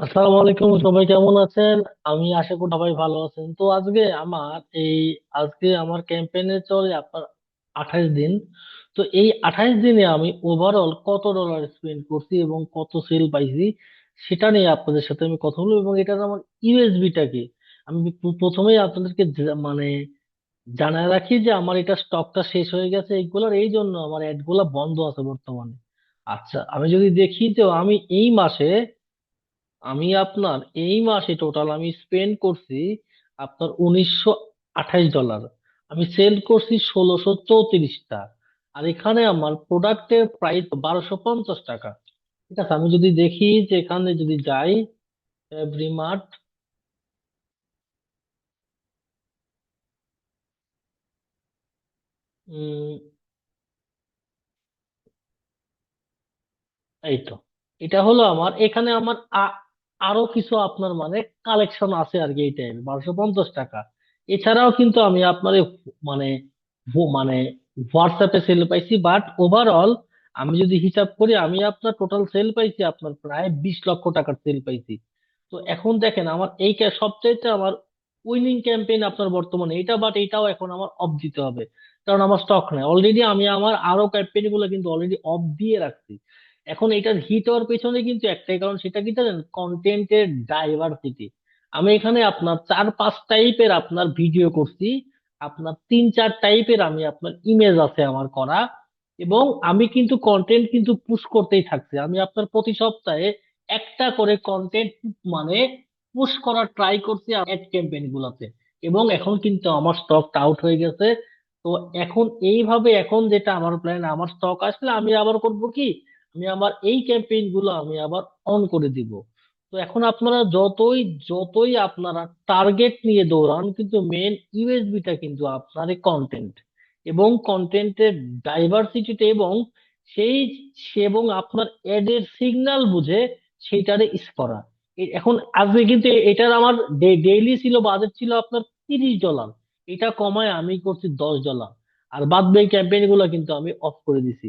আসসালামু আলাইকুম, সবাই কেমন আছেন? আমি আশা করি সবাই ভালো আছেন। তো আজকে আমার এই, আজকে আমার ক্যাম্পেইনে চলে আপনার আঠাইশ দিন। তো এই আঠাইশ দিনে আমি ওভারঅল কত ডলার স্পেন্ড করছি এবং কত সেল পাইছি, সেটা নিয়ে আপনাদের সাথে আমি কথা বলব এবং এটার আমার ইউএসবিটা কি? আমি প্রথমেই আপনাদেরকে মানে জানায় রাখি যে আমার এটা স্টকটা শেষ হয়ে গেছে এইগুলোর, এই জন্য আমার অ্যাডগুলা বন্ধ আছে বর্তমানে। আচ্ছা আমি যদি দেখি তো আমি এই মাসে আমি আপনার এই মাসে টোটাল আমি স্পেন্ড করছি আপনার উনিশশো আঠাইশ ডলার আমি সেল করছি ষোলোশো চৌত্রিশটা। আর এখানে আমার প্রোডাক্টের প্রাইস বারোশো পঞ্চাশ টাকা। ঠিক আছে, আমি যদি দেখি যে এখানে যদি যাই এভরিমার্ট উম এই তো এটা হলো আমার, এখানে আমার আরও কিছু আপনার মানে কালেকশন আছে আর কি এই টাইপের বারোশো পঞ্চাশ টাকা। এছাড়াও কিন্তু আমি আপনার মানে মানে হোয়াটসঅ্যাপে সেল পাইছি বাট ওভারঅল আমি যদি হিসাব করি, আমি আপনার টোটাল সেল পাইছি আপনার প্রায় বিশ লক্ষ টাকার সেল পাইছি। তো এখন দেখেন, আমার এই সবচাইতে আমার উইনিং ক্যাম্পেইন আপনার বর্তমানে এটা বাট এটাও এখন আমার অফ দিতে হবে। কারণ আমার স্টক নাই। অলরেডি আমি আমার আরও ক্যাম্পেইনগুলো কিন্তু অলরেডি অফ দিয়ে রাখছি। এখন এটার হিট হওয়ার পেছনে কিন্তু একটাই কারণ, সেটা কি জানেন? কন্টেন্টের ডাইভার্সিটি আমি এখানে আপনার চার, পাঁচ টাইপের আপনার ভিডিও করছি। আপনার তিন, চার টাইপের আমি আপনার ইমেজ আছে আমার করা। এবং আমি কিন্তু কন্টেন্ট কিন্তু পুশ করতেই থাকছি। আমি আপনার প্রতি সপ্তাহে একটা করে কন্টেন্ট মানে পুশ করার ট্রাই করছি অ্যাড ক্যাম্পেইন গুলাতে। এবং এখন কিন্তু আমার স্টক আউট হয়ে গেছে। তো এখন এইভাবে, এখন যেটা আমার প্ল্যান আমার স্টক আসলে আমি আবার করব কি? আমি আমার এই ক্যাম্পেইনগুলো আমি আবার অন করে দিব। তো এখন আপনারা যতই যতই আপনারা টার্গেট নিয়ে দৌড়ান, কিন্তু মেন ইউএসবিটা কিন্তু আপনার কন্টেন্ট এবং কন্টেন্টের ডাইভার্সিটিতে এবং সেই এবং আপনার এডের সিগন্যাল বুঝে সেইটারে ইস করা। এখন আজকে কিন্তু এটার আমার ডেইলি ছিল বাজেট ছিল আপনার তিরিশ ডলার এটা কমায় আমি করছি দশ ডলার আর বাদ বাকি ক্যাম্পেইনগুলো কিন্তু আমি অফ করে দিছি।